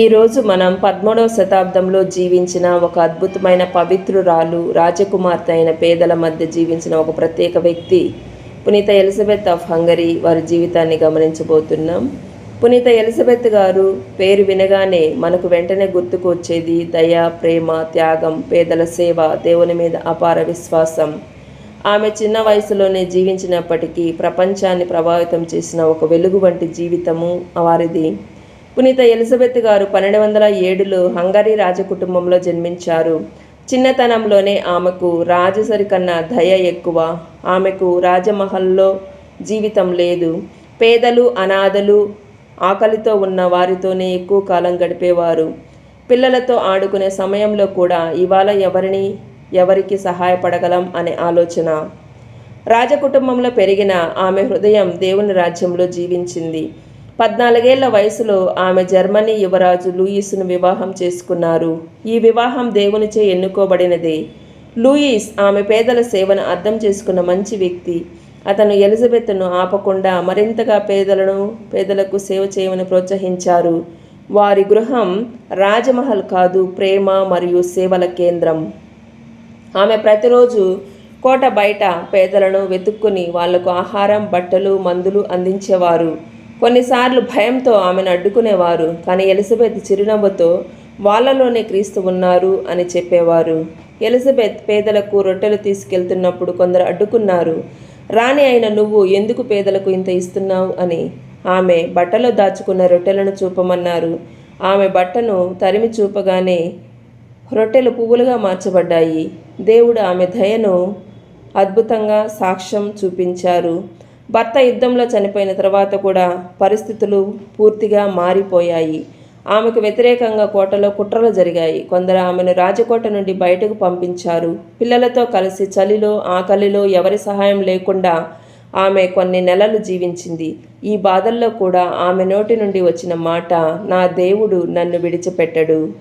ఈరోజు మనం పదమూడవ శతాబ్దంలో జీవించిన ఒక అద్భుతమైన పవిత్రురాలు రాజకుమార్తె అయిన పేదల మధ్య జీవించిన ఒక ప్రత్యేక వ్యక్తి పునీత ఎలిజబెత్ ఆఫ్ హంగరీ వారి జీవితాన్ని గమనించబోతున్నాం. పునీత ఎలిజబెత్ గారు పేరు వినగానే మనకు వెంటనే గుర్తుకు వచ్చేది దయ ప్రేమ త్యాగం పేదల సేవ దేవుని మీద అపార విశ్వాసం. ఆమె చిన్న వయసులోనే జీవించినప్పటికీ ప్రపంచాన్ని ప్రభావితం చేసిన ఒక వెలుగు వంటి జీవితము వారిది. పునీత ఎలిజబెత్ గారు పన్నెండు వందల ఏడులో హంగరీ రాజకుటుంబంలో జన్మించారు. చిన్నతనంలోనే ఆమెకు రాజసరి కన్నా దయ ఎక్కువ. ఆమెకు రాజమహల్లో జీవితం లేదు. పేదలు అనాథలు ఆకలితో ఉన్న వారితోనే ఎక్కువ కాలం గడిపేవారు. పిల్లలతో ఆడుకునే సమయంలో కూడా ఇవాళ ఎవరిని ఎవరికి సహాయపడగలం అనే ఆలోచన. రాజకుటుంబంలో పెరిగిన ఆమె హృదయం దేవుని రాజ్యంలో జీవించింది. పద్నాలుగేళ్ళ వయసులో ఆమె జర్మనీ యువరాజు లూయిస్ను వివాహం చేసుకున్నారు. ఈ వివాహం దేవునిచే ఎన్నుకోబడినది. లూయిస్ ఆమె పేదల సేవను అర్థం చేసుకున్న మంచి వ్యక్తి. అతను ఎలిజబెత్ను ఆపకుండా మరింతగా పేదలను పేదలకు సేవ చేయమని ప్రోత్సహించారు. వారి గృహం రాజమహల్ కాదు ప్రేమ మరియు సేవల కేంద్రం. ఆమె ప్రతిరోజు కోట బయట పేదలను వెతుక్కుని వాళ్ళకు ఆహారం బట్టలు మందులు అందించేవారు. కొన్నిసార్లు భయంతో ఆమెను అడ్డుకునేవారు కానీ ఎలిజబెత్ చిరునవ్వుతో వాళ్ళలోనే క్రీస్తు ఉన్నారు అని చెప్పేవారు. ఎలిజబెత్ పేదలకు రొట్టెలు తీసుకెళ్తున్నప్పుడు కొందరు అడ్డుకున్నారు. రాణి అయిన నువ్వు ఎందుకు పేదలకు ఇంత ఇస్తున్నావు? అని ఆమె బట్టలో దాచుకున్న రొట్టెలను చూపమన్నారు. ఆమె బట్టను తరిమి చూపగానే రొట్టెలు పువ్వులుగా మార్చబడ్డాయి. దేవుడు ఆమె దయను అద్భుతంగా సాక్ష్యం చూపించారు. భర్త యుద్ధంలో చనిపోయిన తర్వాత కూడా పరిస్థితులు పూర్తిగా మారిపోయాయి. ఆమెకు వ్యతిరేకంగా కోటలో కుట్రలు జరిగాయి. కొందరు ఆమెను రాజకోట నుండి బయటకు పంపించారు. పిల్లలతో కలిసి చలిలో ఆకలిలో ఎవరి సహాయం లేకుండా ఆమె కొన్ని నెలలు జీవించింది. ఈ బాధల్లో కూడా ఆమె నోటి నుండి వచ్చిన మాట నా దేవుడు నన్ను విడిచిపెట్టడు.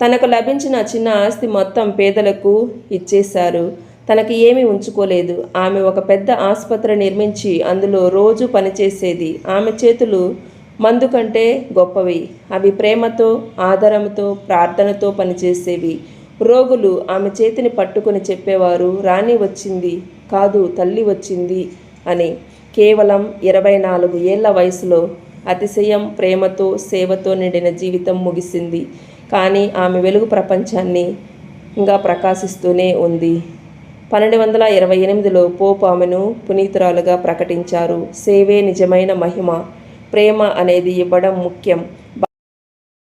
తనకు లభించిన చిన్న ఆస్తి మొత్తం పేదలకు ఇచ్చేశారు. తనకి ఏమీ ఉంచుకోలేదు. ఆమె ఒక పెద్ద ఆసుపత్రి నిర్మించి అందులో రోజు పనిచేసేది. ఆమె చేతులు మందు కంటే గొప్పవి. అవి ప్రేమతో ఆదరంతో ప్రార్థనతో పనిచేసేవి. రోగులు ఆమె చేతిని పట్టుకొని చెప్పేవారు రాణి వచ్చింది. కాదు తల్లి వచ్చింది అని. కేవలం ఇరవై నాలుగు ఏళ్ళ వయసులో అతిశయం ప్రేమతో సేవతో నిండిన జీవితం ముగిసింది. కానీ ఆమె వెలుగు ప్రపంచాన్ని ఇంకా ప్రకాశిస్తూనే ఉంది. పన్నెండు వందల ఇరవై ఎనిమిదిలో పోప్ ఆమెను పునీతురాలుగా ప్రకటించారు. సేవే నిజమైన మహిమ. ప్రేమ అనేది ఇవ్వడం ముఖ్యం.